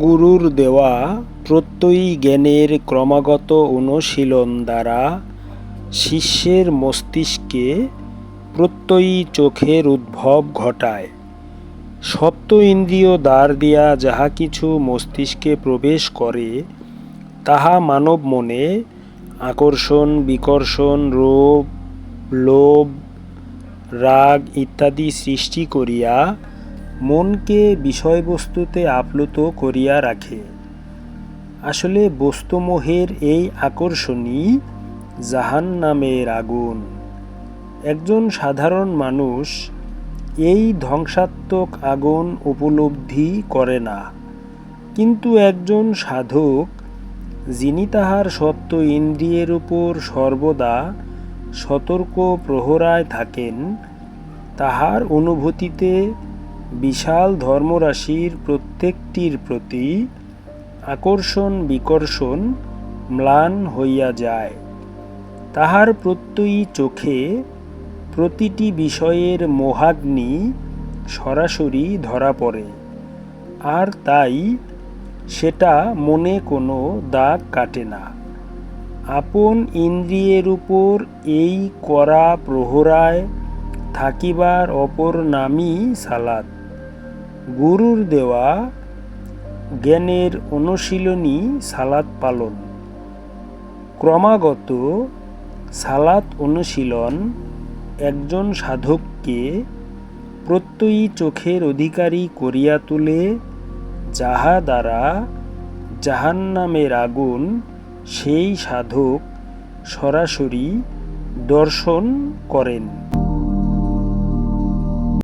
গুরুর দেওয়া প্রত্যয়ী জ্ঞানের ক্রমাগত অনুশীলন দ্বারা শিষ্যের মস্তিষ্কে প্রত্যয়ী চোখের উদ্ভব ঘটায়। সপ্ত ইন্দ্রিয় দ্বার দিয়া যাহা কিছু মস্তিষ্কে প্রবেশ করে, তাহা মানব মনে আকর্ষণ, বিকর্ষণ, রোগ, লোভ, রাগ ইত্যাদি সৃষ্টি করিয়া মনকে বিষয়বস্তুতে আপ্লুত করিয়া রাখে। আসলে বস্তুমোহের এই আকর্ষণই জাহান নামের আগুন। একজন সাধারণ মানুষ এই ধ্বংসাত্মক আগুন উপলব্ধি করে না। কিন্তু একজন সাধক, যিনি তাহার সপ্ত ইন্দ্রিয়ের উপর সর্বদা সতর্ক প্রহরায় থাকেন, তাহার অনুভূতিতে বিশাল ধর্মরাশির প্রত্যেকটির প্রতি আকর্ষণ, বিকর্ষণ ম্লান হইয়া যায়। তাহার প্রত্যয়ী চোখে প্রতিটি বিষয়ের মোহাগ্নি সরাসরি ধরা পড়ে, আর তাই সেটা মনে কোনো দাগ কাটে না। আপন ইন্দ্রিয়ের উপর এই করা প্রহরায় থাকিবার অপর নামই সালাত। গুরুর দেওয়া জ্ঞানের অনুশীলনী সালাত পালন। ক্রমাগত সালাত অনুশীলন একজন সাধককে প্রত্যয়ী চোখের অধিকারী করিয়া তোলে, যাহা দ্বারা জাহান্নামের আগুন সেই সাধক সরাসরি দর্শন করেন।